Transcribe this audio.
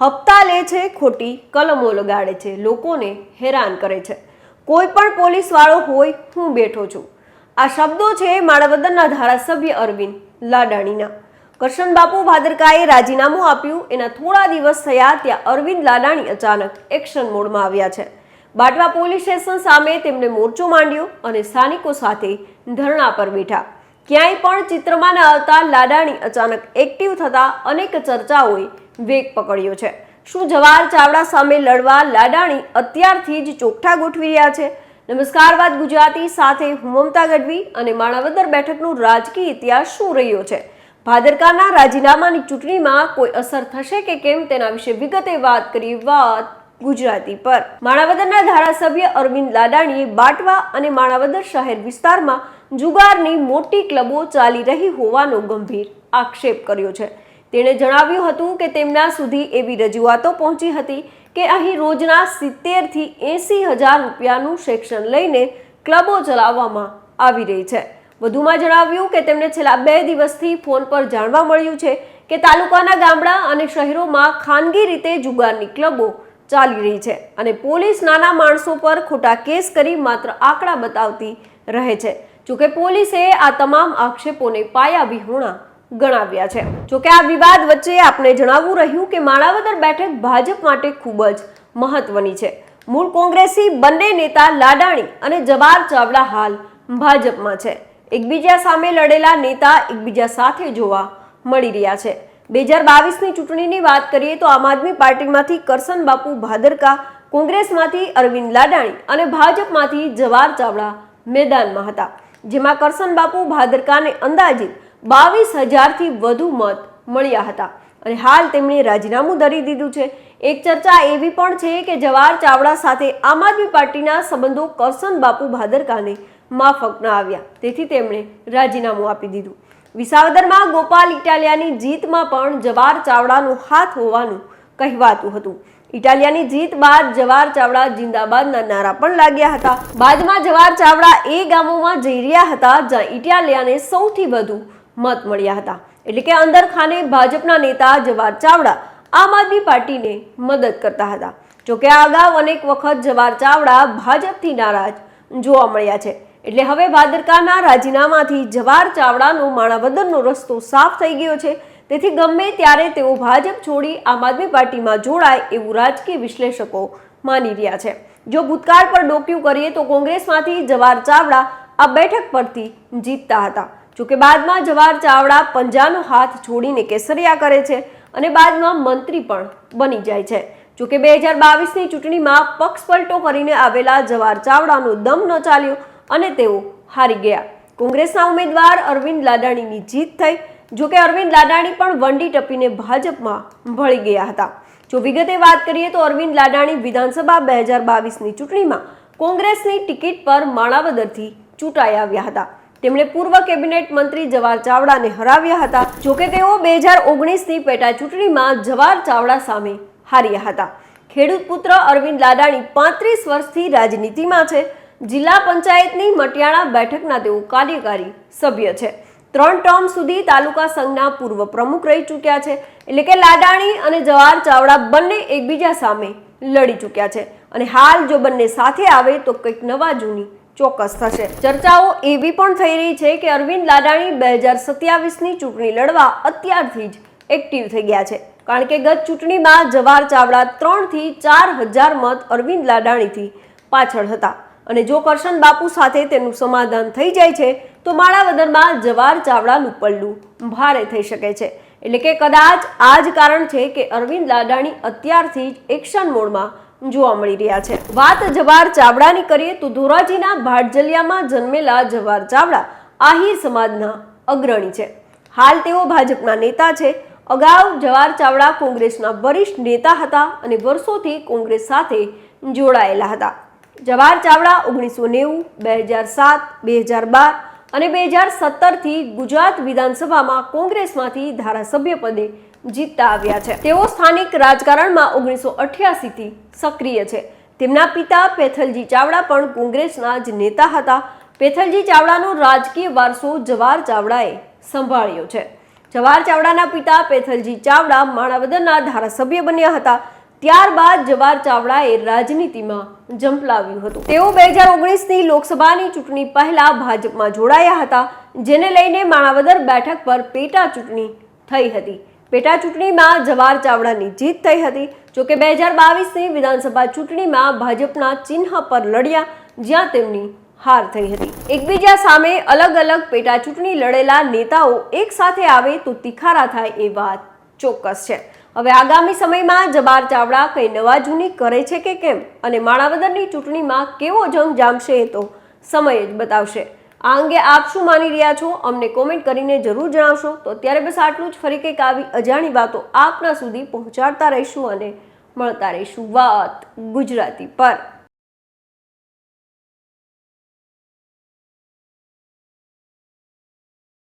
હપ્તા લે છે, ખોટી કલમો લગાડે છે, લોકોને હેરાન કરે છે. કોઈ પણ પોલીસવાળો હોય, હું બેઠો છું. આ શબ્દો છે માણાવદરના ધારાસભ્ય અરવિંદ લાડાણીના. કરશન બાપુ ભાદરકાએ રાજીનામું આપ્યું, એના થોડા દિવસ થયા ત્યાં અરવિંદ લાડાણી અચાનક એક્શન મોડમાં આવ્યા છે. બાટવા પોલીસ સ્ટેશન સામે તેમણે મોરચો માંડ્યો અને સ્થાનિકો સાથે ધરણા પર બેઠા. ક્યાંય પણ ચિત્રમાં ન આવતા લાડાણી અચાનક એક્ટિવ થતા અનેક ચર્ચાઓએ વેગ પકડ્યો છે. શું જવાહર ચાવડા સામે લડવા લાડાણી અત્યારથી જ ચોકઠા ગોઠવી રહ્યા છે? નમસ્કાર, વાત ગુજરાતી સાથે હું મમતા ગઢવી અને માણાવદર બેઠકનો રાજકીય ઇતિહાસ શું રહ્યો છે? ભાદરકાના રાજીનામાની ચૂંટણીમાં કોઈ અસર થશે કે કેમ તેના વિશે વિગતે વાત કરી વાત ગુજરાતી પર. માણાવદરના ધારાસભ્ય અરવિંદ લાડાણીએ બાટવા અને માણાવદર શહેર વિસ્તારમાં જુગારની મોટી ક્લબો ચાલી રહી હોવાનો ગંભીર આક્ષેપ કર્યો છે. તેણે જણાવ્યું હતું કે તેમના સુધી એવી રજૂઆતો પહોંચી હતી કે અહીં રોજના સિત્તેરથી એંસી હજાર રૂપિયાનું સેક્શન લઈને ક્લબો ચલાવવામાં આવી રહી છે. વધુમાં જણાવ્યું કે તેમને છેલ્લા બે દિવસથી ફોન પર જાણવા મળ્યું છે કે તાલુકાના ગામડા અને શહેરોમાં ખાનગી રીતે જુગારની ક્લબો ચાલી રહી છે અને પોલીસ નાના માણસો પર ખોટા કેસ કરી માત્ર આંકડા બતાવતી રહે છે. જોકે પોલીસે આ તમામ આક્ષેપોને પાયા વિહોણા ગણાવ્યા છે. જોકે આ વિવાદ વચ્ચે આપણે જણાવવું રહ્યું કે માણાવદર બેઠક ભાજપ માટે ખૂબ જ મહત્વની છે. મૂળ કોંગ્રેસી બંને નેતા લાડાણી અને જવાહર ચાવડા હાલ ભાજપમાં છે. એકબીજા સામે લડેલા નેતા એકબીજા સાથે જોવા મળી રહ્યા છે. બે હજાર બાવીસની ચૂંટણીની વાત કરીએ તો આમ આદમી પાર્ટીમાંથી કરસન બાપુ ભાદરકા, કોંગ્રેસમાંથી અરવિંદ લાડાણી અને ભાજપમાંથી જવાહર ચાવડા મેદાનમાં હતા. જેમાં કરસન બાપુ ભાદરકાને અંદાજિત બાવીસ હજારથી વધુ મત મળ્યા હતા. અને હાલ તેમણે રાજીનામું ધરી દીધું છે. એક ચર્ચા એવી પણ છે કે જવાહર ચાવડા સાથે આમ આદમી પાર્ટીના સંબંધો કરસન બાપુ ભાદરકાને માફક ન આવ્યા. તેથી તેમણે રાજીનામું આપી દીધું. વિસાવદરમાં ગોપાલ ઇટાલિયાની જીતમાં પણ જવાહર ચાવડાનો હાથ હોવાનું કહેવાતું હતું. ઇટાલિયાની જીત બાદ જવાહર ચાવડા જિંદાબાદના નારા પણ લાગ્યા હતા. બાદમાં જવાહર ચાવડા એ ગામોમાં જઈ રહ્યા હતા જ્યાં ઇટાલિયાને સૌથી વધુ મત મળ્યા હતા. એટલે કે અંદર ખાને ભાજપના નેતા જવાહર ચાવડા આમ આદમી પાર્ટીને મદદ કરતા હતા. જોકે આ અગાઉ અનેક વખત જવાહર ચાવડા ભાજપથી નારાજ જોવા મળ્યા છે. એટલે હવે ભાદરકાના રાજીનામાથી જવાહર ચાવડાનો માણાવદરનો રસ્તો સાફ થઈ ગયો છે. તેથી ગમે ત્યારે તેઓ ભાજપ છોડી આમ આદમી પાર્ટીમાં જોડાય એવું રાજકીય વિશ્લેષકો માની રહ્યા છે. જો ભૂતકાળ પર ડોક્યું કરીએ તો કોંગ્રેસમાંથી જવાહર ચાવડા આ બેઠક પરથી જીતતા હતા. જોકે બાદમાં જવાહર ચાવડા પંજાનો હાથ છોડીને કેસરિયા કરે છે અને બાદમાં મંત્રી પણ બની જાય છે. જોકે બે હજાર બાવીસની ચૂંટણીમાં પક્ષ પલટો કરીને આવેલા જવાહર ચાવડાનો દમ ન ચાલ્યો અને તેઓ હારી ગયા. કોંગ્રેસના ઉમેદવાર અરવિંદ લાડાણીની જીત થઈ. જોકે અરવિંદ લાડાણી પણ વંડી ટપીને ભાજપમાં ભળી ગયા હતા. જો વિગતે વાત કરીએ તો અરવિંદ લાડાણી વિધાનસભા બે હજાર બાવીસની ચૂંટણીમાં કોંગ્રેસની ટિકિટ પર માણાવદરથી ચૂંટાઈ આવ્યા હતા. તેમણે પૂર્વ કેબિનેટ મંત્રી જવાહર ચાવડાને હરાવ્યા હતા. જોકે તેઓ બે હજાર ઓગણીસની પેટા ચૂંટણીમાં જવાહર ચાવડા સામે હાર્યા હતા. ખેડૂત પુત્ર અરવિંદ લાડાણી પાંત્રીસ વર્ષથી રાજનીતિમાં છે. જિલ્લા પંચાયતની મટિયાળા બેઠકના તેઓ કાર્યકારી સભ્ય છે. ત્રણ ટર્મ સુધી તાલુકા સંઘના પૂર્વ પ્રમુખ રહી ચૂક્યા છે. એટલે કે લાડાણી અને જવાહર ચાવડા બંને એકબીજા સામે લડી ચૂક્યા છે. અને હાલ જો બંને સાથે આવે તો કંઈક નવા જૂની ચોક્કસ થશે. ચર્ચાઓ એવી પણ થઈ રહી છે કે અરવિંદ લાડાણી બે હજાર સત્યાવીસની ચૂંટણી લડવા અત્યારથી જ એક્ટિવ થઈ ગયા છે. કારણ કે ગત ચૂંટણીમાં જવાહર ચાવડા ત્રણથી ચાર હજાર મત અરવિંદ લાડાણીથી પાછળ હતા. અને જો કરશન બાપુ સાથે તેનું સમાધાન થઈ જાય છે, તો માળાવદરમાં જવાહર ચાવડાનું પલ્લું ભારે થઈ શકે છે. એટલે કે કદાચ આ જ કારણ છે કે અરવિંદ લાડાણી અત્યારથી જ એક્શન મોડમાં જોવા મળી રહ્યા છે. વાત જવાહર ચાવડાની કરીએ તો ધોરાજીના ભાટજલિયામાં જન્મેલા જવાહર ચાવડા આહિર સમાજના અગ્રણી છે. હાલ તેઓ ભાજપના નેતા છે. અગાઉ જવાહર ચાવડા કોંગ્રેસના વરિષ્ઠ નેતા હતા અને વર્ષોથી કોંગ્રેસ સાથે જોડાયેલા હતા. જવાહર ચાવડા ઓગણીસો નેવું, બે હજાર સાત, બે હજાર બાર અને બે હજાર સત્તરથી ગુજરાત વિધાનસભામાં કોંગ્રેસમાંથી ધારાસભ્ય પદે જીતતા આવ્યા છે. તેઓ સ્થાનિક રાજકારણમાં ઓગણીસો અઠ્યાસીથી સક્રિય છે. તેમના પિતા પેથલજી ચાવડા પણ કોંગ્રેસના જ નેતા હતા. પેથલજી ચાવડાનો રાજકીય વારસો જવાહર ચાવડાએ સંભાળ્યો છે. જવાહર ચાવડાના પિતા પેથલજી ચાવડા માણાવદરના ધારાસભ્ય બન્યા હતા. ત્યારબાદ જવાહર ચાવડાએ રાજનીતિમાં જંપલાવ્યું હતું. તેઓ બે હજાર ઓગણીસની લોકસભાની ચૂંટણી પહેલા ભાજપમાં જોડાયા હતા, જેને લઈને માણાવદર બેઠક પર પેટા ચૂંટણી થઈ હતી. પેટા ચૂંટણીમાં જવાહર ચાવડાની જીત થઈ હતી. જોકે બે હજાર બાવીસની વિધાનસભા ચૂંટણીમાં ભાજપના ચિહ્ન પર લડ્યા, જ્યાં તેમની હાર થઈ હતી. એકબીજા સામે અલગ અલગ પેટા ચૂંટણી લડેલા નેતાઓ એક સાથે આવે તો તિખારા થાય એ વાત ચોક્કસ છે. હવે આગામી સમયમાં જબાર ચાવડા કંઈ નવા જૂની કરે છે કે કેમ? અને માણાવદરની ચૂંટણીમાં કેવો જંગ જામશે એ તો સમય જ બતાવશે. આ અંગે આપ શું માની રહ્યા છો? અમને કોમેન્ટ કરીને જરૂર જણાવશો. તો અત્યારે બસ આટલું જ. ફરી કંઈક આવી અજાણી વાતો આપના સુધી પહોંચાડતા રહીશું અને મળતા રહીશું વાત ગુજરાતી પર.